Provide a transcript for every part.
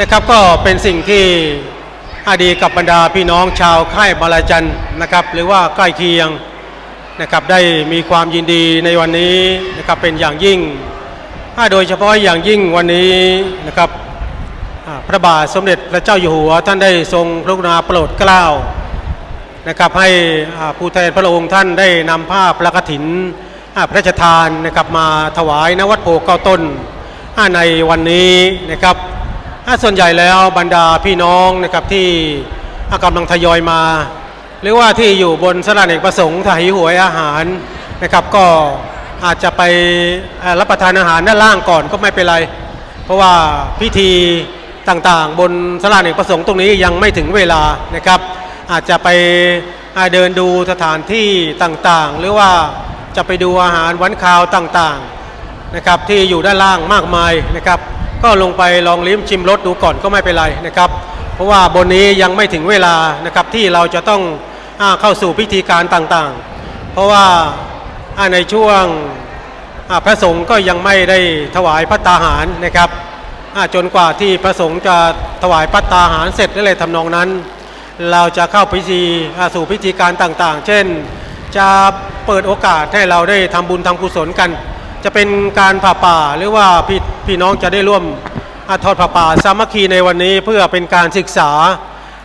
นะครับก็เป็นสิ่งที่อดีกับบรรดาพี่น้องชาวค่ายบาลาจันนะครับ หรือว่าใกล้เคียงนะครับได้มีความยินดีในวันนี้นะครับเป็นอย่างยิ่งอ่าโดยเฉพาะอย่างยิ่งวันนี้นะครับอ่าพระบาทสมเด็จพระเจ้าอยู่หัวท่านได้ทรงพระกรุณาโปรดเกล้านะครับให้อ่าผู้แทนพระองค์ท่านได้นำผ้าประกฐินอ่าพระราชทานนะครับมาถวายณวัดโพเก้าต้นอ่าในวันนี้นะครับ ส่วนใหญ่แล้วบรรดาพี่น้องนะครับที่อากำลังทยอยมา หรือว่าที่อยู่บนสถานเอกประสงค์ถ่ายหวยอาหารนะครับ ก็อาจจะไปรับประทานอาหารด้านล่างก่อนก็ไม่เป็นไร เพราะว่าพิธีต่างๆ บนสลานเอกประสงค์ตรงนี้ยังไม่ถึงเวลานะครับ อาจจะไปเดินดูสถานที่ต่างๆ หรือว่าจะไปดูอาหารวันคาวต่างๆนะครับที่อยู่ด้านล่างมากมายนะครับ ก็ลงไปลองลิ้มชิมรสดูก่อนก็ไม่เป็นไรนะครับ เพราะว่าบนนี้ยังไม่ถึงเวลานะครับที่เราจะต้องอเข้าสู่พิธีการต่างๆ เพราะว่าในช่วงพระสงฆ์ก็ยังไม่ได้ถวายพัตตาหารนะครับจนกว่าที่พระสงฆ์จะถวายพัตตาหารเสร็จและอะไรทำนองนั้น เราจะเข้าพิธีสู่พิธีการต่างๆ เช่น จะเปิดโอกาสให้เราได้ทำบุญทำกุศลกัน จะเป็นการผ่าป่าหรือว่าพี่พี่น้องจะได้ร่วมอาทอดผ่าป่าสามัคคีในวันนี้เพื่อเป็นการศึกษา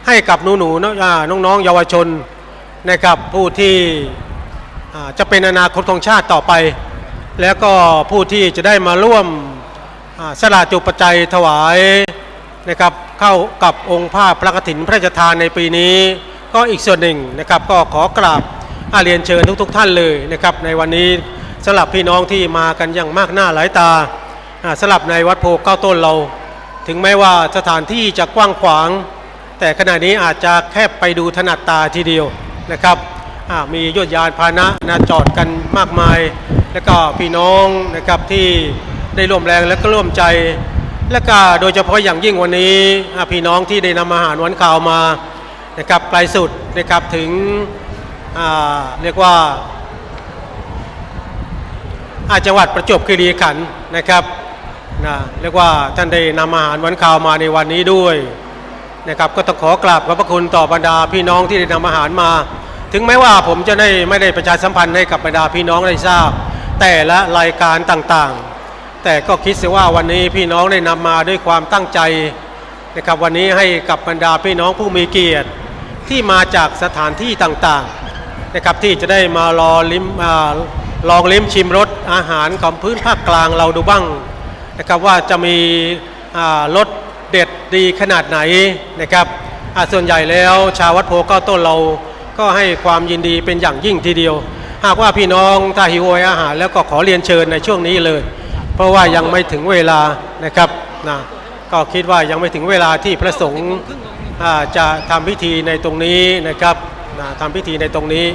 ให้กับหนูหนูน้องน้องๆเยาวชนนะครับผู้ที่จะเป็นอนาคตของชาติต่อไป แล้วก็ผู้ที่จะได้มาร่วมสละจุปัจจัยถวายนะครับเข้ากับองค์ผ้าพระกฐินพระราชทานในปีนี้ ก็อีกส่วนหนึ่งนะครับก็ขอกราบอาเรียนเชิญทุกๆทท่านเลยนะครับในวันนี้ สำหรับพี่น้องที่มากันอย่างมากหน้าหลายตาสำหรับในวัดโพเก้าต้นเรา ถึงแม้ว่าสถานที่จะกว้างขวาง แต่ขณะนี้อาจจะแค่ไปดูถนัดตาทีเดียวนะครับมียวดยานพาหนะนะจอดกันมากมาย แล้วก็พี่น้องนะครับที่ได้ร่วมแรงและก็ร่วมใจ และก็โดยเฉพาะอย่างยิ่งวันนี้พี่น้องที่ได้นำอาหารวันข่าวมานะครับไกลสุดนะครับถึงเรียกว่า อาจังหวัดประจวบคีรีขันธ์นะครับนะเรียกว่าท่านได้นำอาหารวันข่าวมาในวันนี้ด้วยนะครับก็ต้องขอกราบขอบพระคุณต่อบรรดาพี่น้องที่ได้นำอาหารมา ถึงแม้ว่าผมจะได้ไม่ได้ประชาสัมพันธ์ให้กับบรรดาพี่น้องได้ทราบ แต่ละรายการต่างๆ แต่ก็คิดเสียว่าวันนี้พี่น้องได้นำมาด้วยความตั้งใจนะครับวันนี้ให้กับบรรดาพี่น้องผู้มีเกียรติที่มาจากสถานที่ต่างๆนะครับที่จะได้มารอลิ้มอา ลองลิ้มชิมรสอาหารของพื้นภาคกลางเราดูบ้างนะครับว่าจะมีรสเด็ดดีขนาดไหนนะครับส่วนใหญ่แล้วชาววัดโพก้าต้นเราก็ให้ความยินดีเป็นอย่างยิ่งทีเดียว หากว่าพี่น้องถ้าหิวโหยอาหารแล้วก็ขอเรียนเชิญในช่วงนี้เลย เพราะว่ายังไม่ถึงเวลานะครับนะก็คิดว่ายังไม่ถึงเวลาที่พระสงฆ์จะทำพิธีในตรงนี้นะครับนะทำพิธีในตรงนี้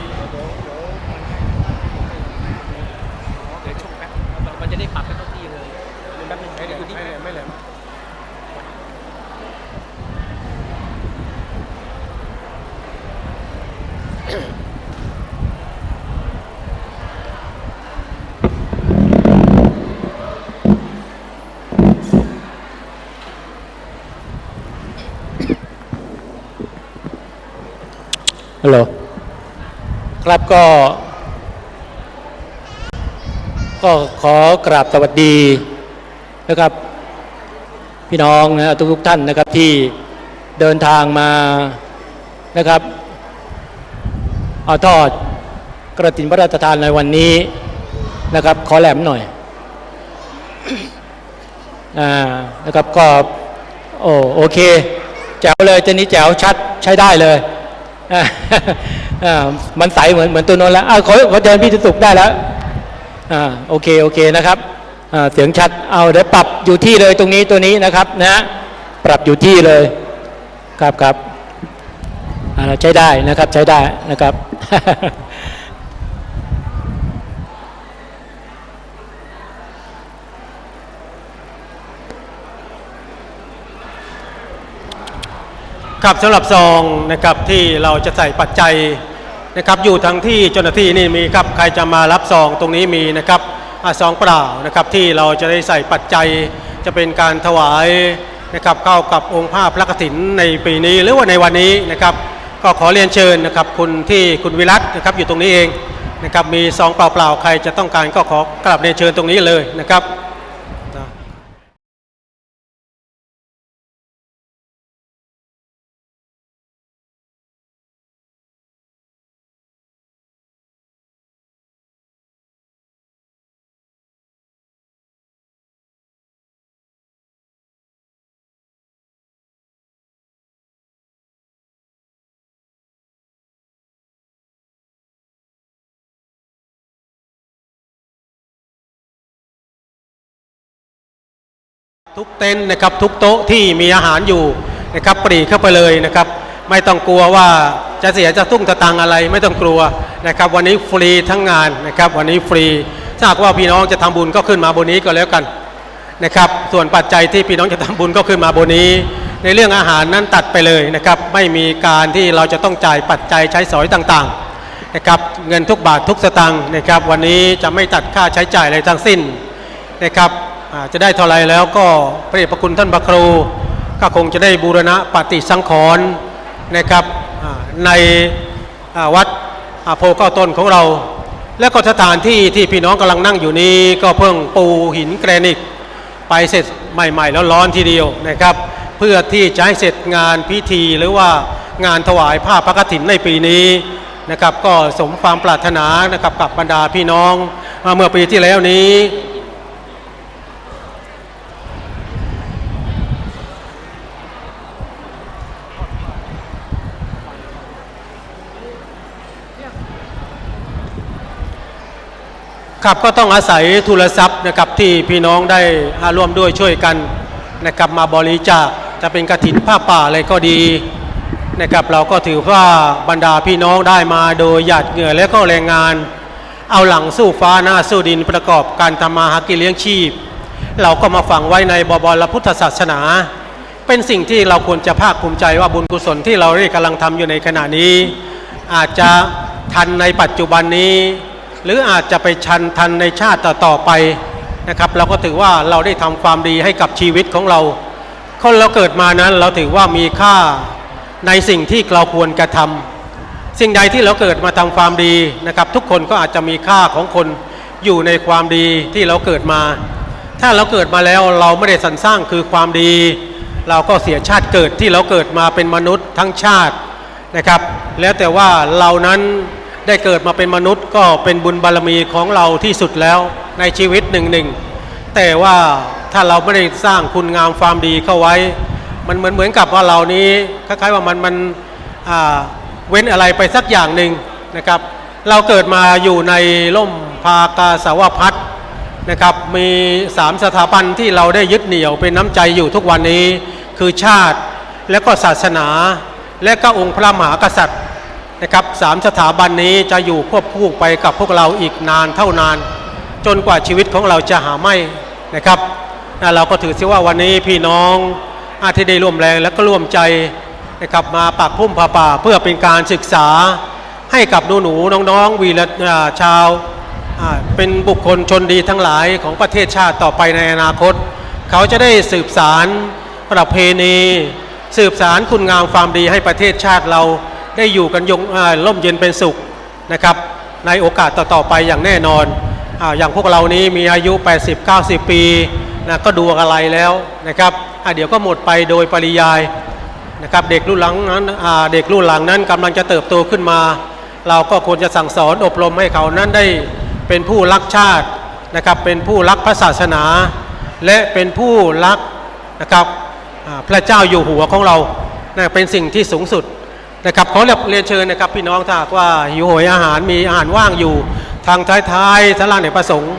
เดี๋ยวชกแป๊บมันจะได้ปรับกันทุกที่เลยแป๊บนึงเดี๋ยวอยู่นี่ ไม่แหลม ฮัลโหลครับก็ ก็ขอกราบสวัสดีนะครับ พี่น้องนะทุกทุกท่านนะครับที่เดินทางมานะครับ เอาทอดกระถินพระราชทานในวันนี้นะครับ ขอแหลมหน่อยอ่านะครับก็โอโอเคแจ๋วเลยเจนี้แจ๋วชัดใช้ได้เลย มันใสเหมือนเหมือนตัวนนนแล้วอ้าวขอขอเชิญพี่สุขได้แล้วอ่าโอเคโอเคนะครับเสียงชัดเอาเดี๋ยวปรับอยู่ที่เลยตรงนี้ตัวนี้นะครับนะปรับอยู่ที่เลยครับครับอ่าใช้ได้นะครับใช้ได้นะครับ ครับสำหรับซองนะครับที่เราจะใส่ปัจจัยนะครับอยู่ทั้งที่เจ้าหน้าที่นี่มีครับใครจะมารับซองตรงนี้มีนะครับซองเปล่านะครับที่เราจะได้ใส่ปัจจัยจะเป็นการถวายนะครับเข้ากับองค์ภาพพระกฐินในปีนี้หรือว่าในวันนี้นะครับ ก็ขอเรียนเชิญนะครับคุณที่คุณวิรัตนะครับอยู่ตรงนี้เองนะครับมีซองเปล่าๆใครจะต้องการก็ขอกราบเรียนเชิญตรงนี้เลยนะครับ ทุกเต็นท์นะครับทุกโต๊ะที่มีอาหารอยู่นะครับปรีเข้าไปเลยนะครับ ไม่ต้องกลัวว่าจะเสียจะตุ้งจะตังอะไรไม่ต้องกลัวนะครับ วันนี้ฟรีทั้งงานนะครับ วันนี้ฟรีถ้าหากว่าพี่น้องจะทำบุญก็ขึ้นมาบนนี้ก็แล้วกันนะครับ ส่วนปัจจัยที่พี่น้องจะทำบุญก็ขึ้นมาบนนี้ ในเรื่องอาหารนั้นตัดไปเลยนะครับ ไม่มีการที่เราจะต้องจ่ายปัจจัยใช้สอยต่างๆนะครับ เงินทุกบาททุกสตางค์นะครับ วันนี้จะไม่ตัดค่าใช้จ่ายอะไรทั้งสิ้นนะครับ จะได้เท่าไรแล้วก็พระเดชพระคุณท่านพระครู ก็คงจะได้บูรณะปฏิสังขรณ์นะครับในวัดโพเก้าต้นของเรา และก็สถานที่ที่พี่น้องกำลังนั่งอยู่นี้ก็เพิ่งปูหินแกรนิตไปเสร็จใหม่ๆ แล้วร้อนทีเดียวนะครับ เพื่อที่จะให้เสร็จงานพิธีหรือว่างานถวายผ้าพระกฐินในปีนี้นะครับก็สมความปรารถนานะครับกับบรรดาพี่น้องมาเมื่อปีที่แล้วนี้ ครับก็ต้องอาศัยทุนทรัพย์นะครับที่พี่น้องได้อ่าร่วมด้วยช่วยกันนะครับมาบริจาคจะเป็นกระถินผ้าป่าอะไรก็ดีนะครับเราก็ถือว่าบรรดาพี่น้องได้มาโดยหยาดเหงื่อและก็แรงงาน เอาหลังสู้ฟ้าหน้าสู้ดินประกอบการทำมาหากินเลี้ยงชีพ เราก็มาฝังไว้ในบวรพุทธศาสนา เป็นสิ่งที่เราควรจะภาคภูมิใจว่าบุญกุศลที่เราได้กำลังทำอยู่ในขณะนี้ อาจจะทันในปัจจุบันนี้ หรืออาจจะไปชันทันในชาติต่อไปนะครับ เราก็ถือว่าเราได้ทำความดีให้กับชีวิตของเรา คนเราเกิดมานั้นเราถือว่ามีค่าในสิ่งที่เราควรกระทำสิ่งใดที่เราเกิดมาทำความดีนะครับ ทุกคนก็อาจจะมีค่าของคนอยู่ในความดีที่เราเกิดมา ถ้าเราเกิดมาแล้วเราไม่ได้สรรสร้างคือความดี เราก็เสียชาติเกิดที่เราเกิดมาเป็นมนุษย์ทั้งชาตินะครับ แล้วแต่ว่าเรานั้น ได้เกิดมาเป็นมนุษย์ก็เป็นบุญบารมีของเราที่สุดแล้วในชีวิตหนึ่งหนึ่งแต่ว่าถ้าเราไม่ได้สร้างคุณงามความดีเข้าไว้ มันเหมือนเหมือนกับว่าเรานี้คล้ายๆว่ามันมันเว้นอะไรไปสักอย่างหนึ่งนะครับ เราเกิดมาอยู่ในร่มพากาสาวพัฒน์นะครับ มีสามสถาบันที่เราได้ยึดเหนี่ยวเป็นน้ำใจอยู่ทุกวันนี้คือชาติและก็ศาสนา และก็องค์พระมหากษัตริย์ นะครับสามสถาบันนี้จะอยู่ควบคู่ไปกับพวกเราอีกนานเท่านาน จนกว่าชีวิตของเราจะหาไม่นะครับเราก็ถือซิว่าวันนี้พี่น้องอาที่ได้ร่วมแรงและก็ร่วมใจนะครับมาปักพุ่มผาป่าเพื่อเป็นการศึกษาให้กับหนูหนูๆน้องๆวีรชาวเป็นบุคคลชนดีทั้งหลายของประเทศชาติต่อไปในอนาคต เขาจะได้สืบสารประเพณี สืบสารคุณงามความดีให้ประเทศชาติเรา ได้อยู่กันยงอ่าร่มเย็นเป็นสุขนะครับในโอกาสต่อๆไปอย่างแน่นอนออย่างพวกเรานี้มีอายุ 80-90 ปีนะก็ดูอะไรแล้วนะครับเดี๋ยวก็หมดไปโดยปริยายนะครับเด็กรุ่นหลังนั้นเด็กรุ่นหลังนั้นกำลังจะเติบโตขึ้นมา เราก็ควรจะสั่งสอนอบรมให้เขานั้นได้เป็นผู้รักชาตินะครับเป็นผู้รักพระศาสนา และเป็นผู้รักนะครับพระเจ้าอยู่หัวของเรานะเป็นสิ่งที่สูงสุด นะครับขอเรียนเชิญนะครับพี่น้องถ้าว่าหิวโหยอาหารมีอาหารว่างอยู่ ทางท้ายๆสลาเนประสงค์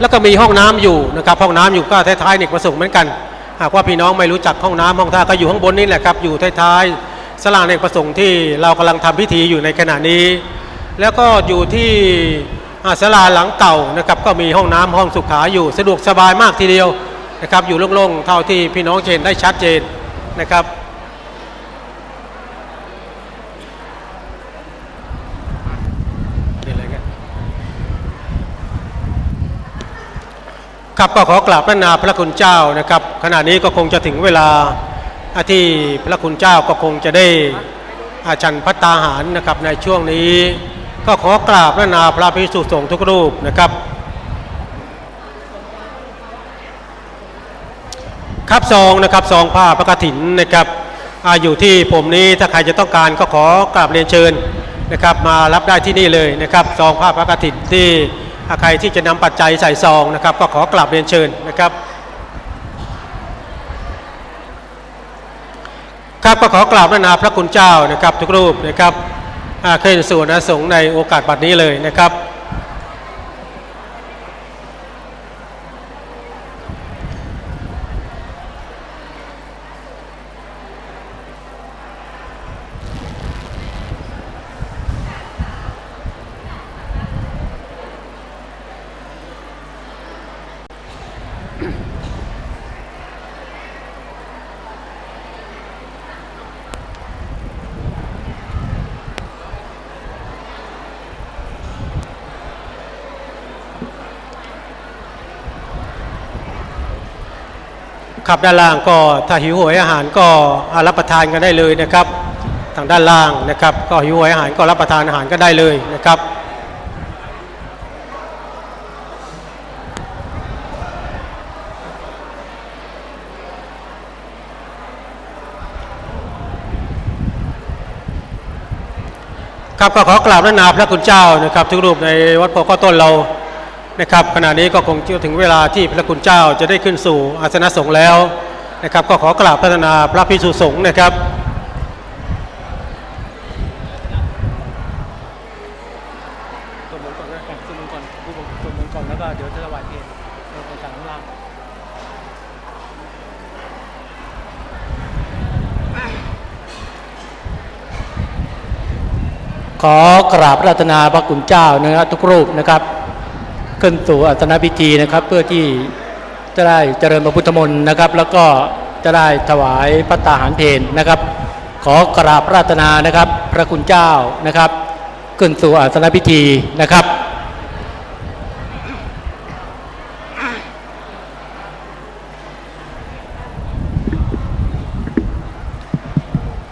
แล้วก็มีห้องน้ำอยู่นะครับห้องน้ำอยู่ก็ท้ายๆเนประสงค์เหมือนกัน หากว่าพี่น้องไม่รู้จักห้องน้ำห้องท่าก็อยู่ข้างบนนี่แหละครับอยู่ท้ายๆสลาเนประสงค์ที่เรากำลังทำพิธีอยู่ในขณะนี้ แล้วก็อยู่ที่อ่าศาลาหลังเก่านะครับก็มีห้องน้ำห้องสุขาอยู่สะดวกสบายมากทีเดียวนะครับอยู่โล่งๆเท่าที่พี่น้องเห็นได้ชัดเจนนะครับนี่เลย ครับก็ขอกราบพระนาพระคุณเจ้านะครับ ขณะนี้ก็คงจะถึงเวลาที่พระคุณเจ้าก็คงจะได้อาชันพัตตาหารนะครับในช่วงนี้ ก็ขอกราบพระนาพระภิกษุสงฆ์ทุกรูปนะครับ ครับซองนะครับซองผ้าพระกฐินนะครับออยู่ที่ผมนี้ถ้าใครจะต้องการก็ขอกราบเรียนเชิญนะครับ มารับได้ที่นี่เลยนะครับซองผ้าพระกฐินที่ ใครที่จะนำปัจจัยใส่ซองนะครับ ก็ขอกราบเรียนเชิญนะครับครับก็ขอกราบพระนาพระคุณเจ้านะครับ ทุกรูปนะครับอ่าขึ้นสู่นะสงในโอกาสบัดนี้เลยนะครับ ครับด้านล่างก็ถ้าหิวโหยอาหารก็รับประทานกันได้เลยนะครับ ทางด้านล่างนะครับ ก็หิวโหยอาหารก็รับประทานอาหารก็ได้เลยนะครับครับก็ขอกราบพระนาพระคุณเจ้านะครับ ทุกรูปในวัดโพธิ์ข้าวต้นเรา นะครับขณะนี้ก็คงจะถึงเวลาที่พระคุณเจ้าจะได้ขึ้นสู่อาสนะสงฆ์แล้วนะครับ ก็ขอกราบพัฒนาพระพิสุสงฆ์นะครับสวดมนต์ก่อนนะสวดมนต์ก่อนสวดมนก่อนแล้วก็เดี๋ยวจะถวายเพลงในการข้างล่าขอกราบรัตนาพระคุณเจ้านะครับทุกรูปนะครับ ขึ้นสู่อัตนพิธีนะครับ เพื่อที่จะได้เจริญพระพุทธมนต์นะครับ แล้วก็จะได้ถวายพระตาหารเพลนะครับ ขอกราบรัตนานะครับ พระคุณเจ้านะครับ ขึ้นสู่อัตนพิธีนะครับ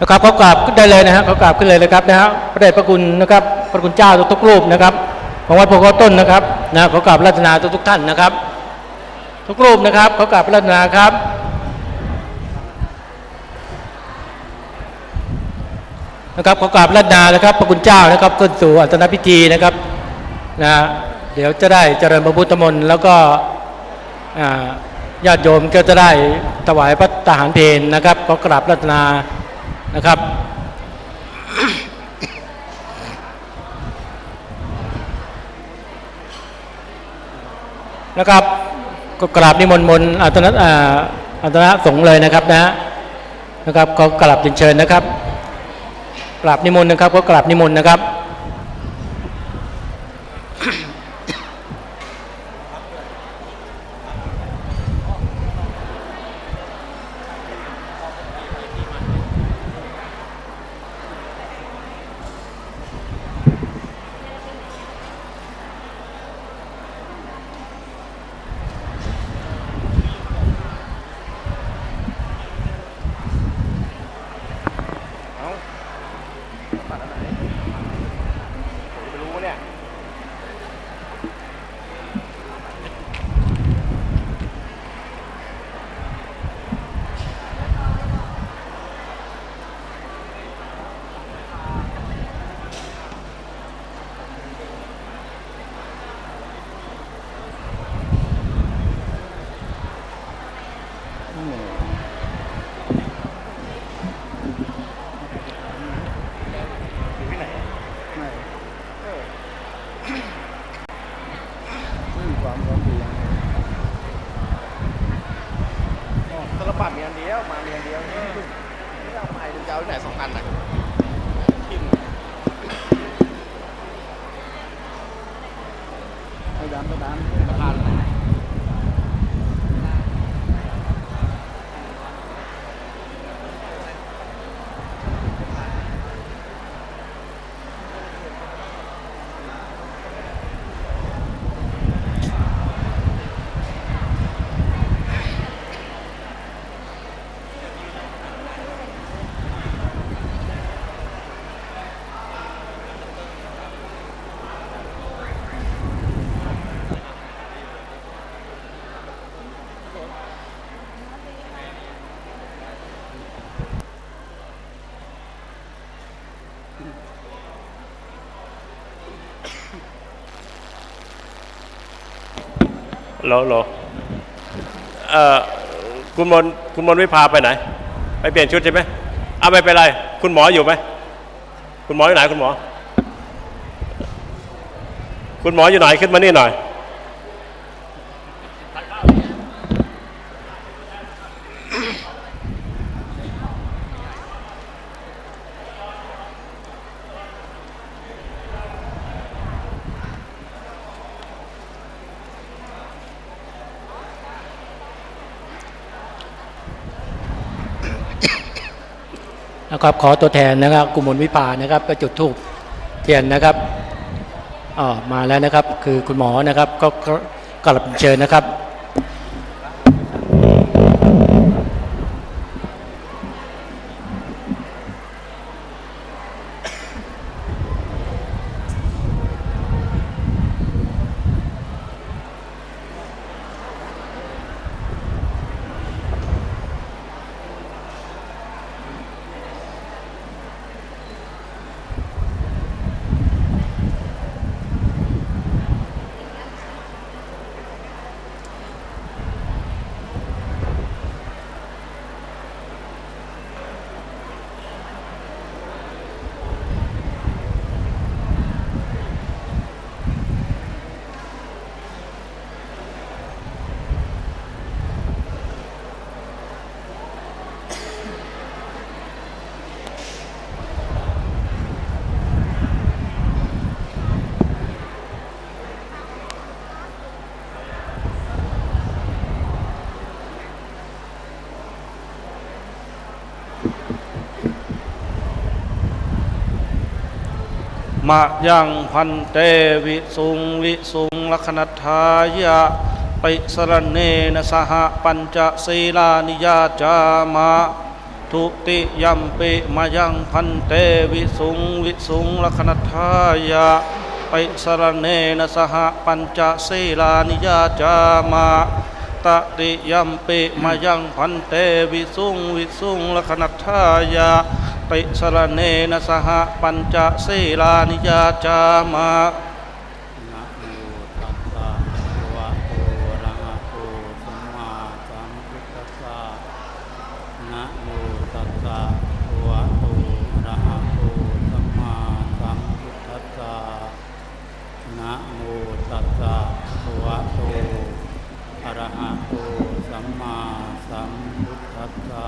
นะครับเขากราบขึ้นได้เลยนะฮะเขากราบขึ้นเลยนะครับนะฮะพระเดชพระคุณนะครับ พระคุณเจ้าทุกๆรูปนะครับ ของวัดโพธิ์ข้าต้นนะครับนะขากราบรัตนาทุกท่านนะครับ ทุกรูปนะครับขากราบรัตนาครับนะครับขอกราบรัตนานะครับพระคุณเจ้านะครับขึ้นสู่อัตนพิธีนะครับนะเดี๋ยวจะได้เจริญพระพุทธมนต์แล้วก็ญาติโยมก็จะได้ถวายพระทหารเพลนะครับขอกราบรัตนานะครับ นะครับก็กราบนิมนต์มนอัตนะอ่าอัตนะสงเลยนะครับนะนะครับก็กราบเรียนเชิญนะครับกราบนิมนต์นะครับก็กราบนิมนต์นะครับ หรอหลเอ่อคุณมนคุณมนวิภาไปไหน ไปเปลี่ยนชุดใช่ไหมเอาไม่เป็นไร คุณหมออยู่ไหมคุณหมออยู่ไหนคุณหมอ คุณหมออยู่ไหนขึ้นมานี่หน่อย นะครับขอตัวแทนนะครับกุมลวิภานะครับก็จุดธูปเทียนนะครับอ๋อมาแล้วนะครับคือคุณหมอนะครับก็ก็กลับเชิญนะครับ มะยังพันเตวิสุงวิสุงลัคนัทายะปิสรณเนนสหปัญจศีลานิยาจามะทุติยัมปิมายังพันเตวิสุงวิสุงลัคนัทายะปิสรณเนนสหปัญจศีลานิยาจามะตติยัมปิมายังพันเตวิสุงวิสุงลัคนัทายะ ติสรเนนะสหปัญจศีลานิยาจามะโมตัสสะภะคะวะโตอะระหะโตสัมมาสัมพุทธัสสะนะโมตัสสะภะคะวะโตอะระหะโตสัมมาสัมพุทธัสสะนะโมตัสสะภะคะวะโตอะระหะโตสัมมาสัมพุทธัสสะ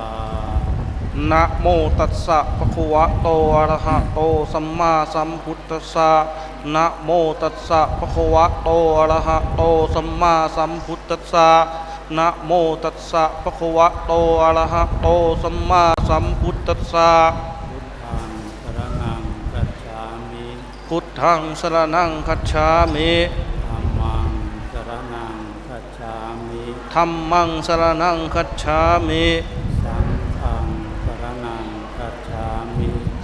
นะโม ตัสสะภะคะวะโตอะระหะโตสัมมาสัมพุทธัสสะนะโมตัสสะภะคะวะโตอะระหะโตสัมมาสัมพุทธัสสะนะโมตัสสะภะคะวะโตอะระหะโตสัมมาสัมพุทธัสสะพุทธังสรณังกัจฉามิพุทธังสรณังคัจฉามิธัมมังสรณังกัจฉามิธัม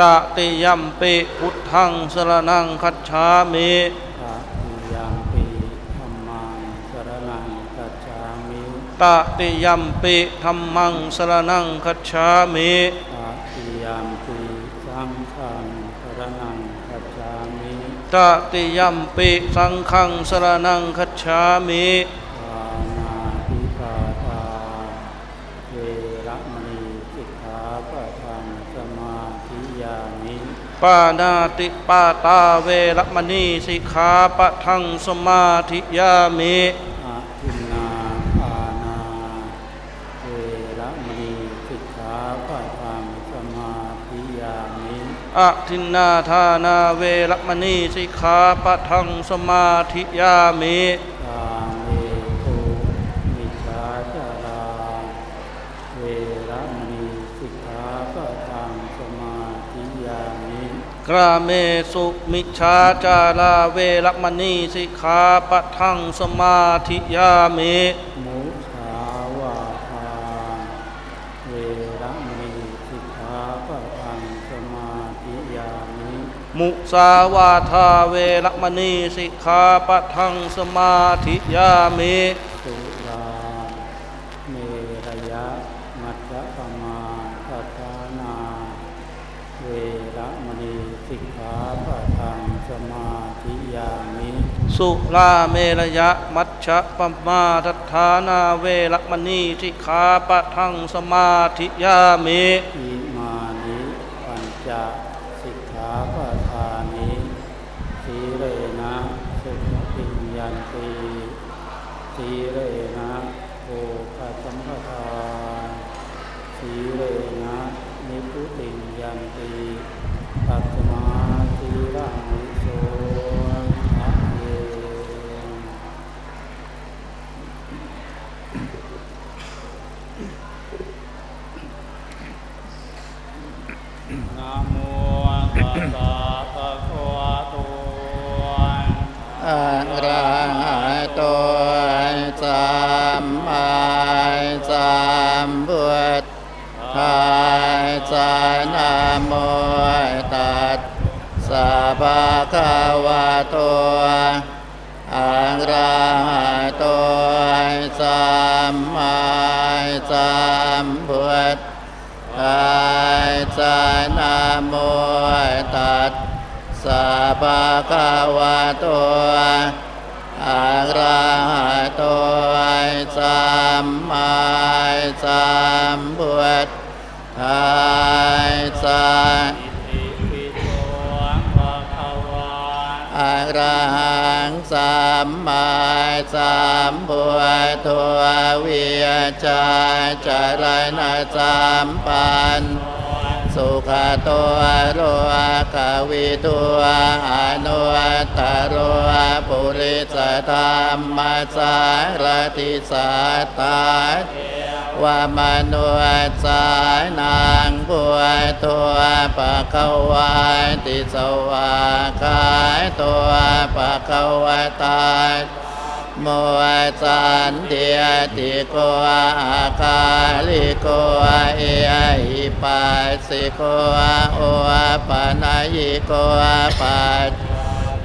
ตติยัมปิพุทธังสรณังคัจฉามิตติยัมปิธัมมังสรณังคัจฉามิตติยัมปิธัมมังสรณังคัจฉามิตติยัมปิสังฆังสรณังคัจฉามิตติยัมปิสังฆังสรณังคัจฉามิ ปานาติปาตาเวระมณีสิกขาปะทังสมาธิยามิ ปานาติปาตาเวรมณีสิกขาปะทังสมาธิยามิอาทินนาปานาเวระมณีสิกขาปะทังสมาธิยามิอะทินนาทานาเวรมณีสิกขาปะทังสมาธิยามิ กาเมตุมิจฉาจาราเวระมณีสิ กขาปะทังสมาธิยามิกกราเมสุมิชาจาราเวรมณีสิกขาปะทังสมาธิยามิมุสาวาทาเวระมณีสิกขาปะทังสมาธิยามิมุสาวาทาเวรมณีสิกขาปะทังสมาธิยามิ สุราเมรยะมัจจปมาทัฏฐานา เวระมณีสิกขาปะทังสมาธิยามิ สุราเมรยะมัชฌะปมาทัฐานาเวรมณีสิขาปะทังสมาธิยามิอิมานิปัญจสิกขาปะทานิสีเรนะสุขติยันติสีเรนะโภคสัมปทาสีเรนะนิพุติยันติตัสมา สามพุทธายสานามุตัสสัพพะคะวะโตอะระหะโตสัมมาสัมพุทธัสสะ ระหังสัมมาสัมพุทโธวิยชาจารณะสัมปันสุขโตโรกวิทุอนุตโรปุริสธรรมสารติสัตตา วามนุสานางบัวตัวปะเขวายติสวากายตัวปะเขวตายโมสันเดียติโกอาคาลิโกเอหิปัสสิโกโอปะนายโกปัจ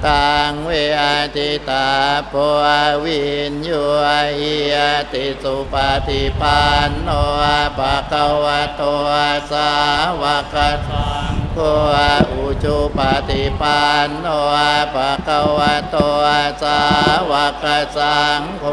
ตังเวอติตาปววินโยอิยติสุปฏิปันโนปะกวะโตสาวกสังโฆอุจุปฏิปันโนปะกวะโตสาวกสังโฆ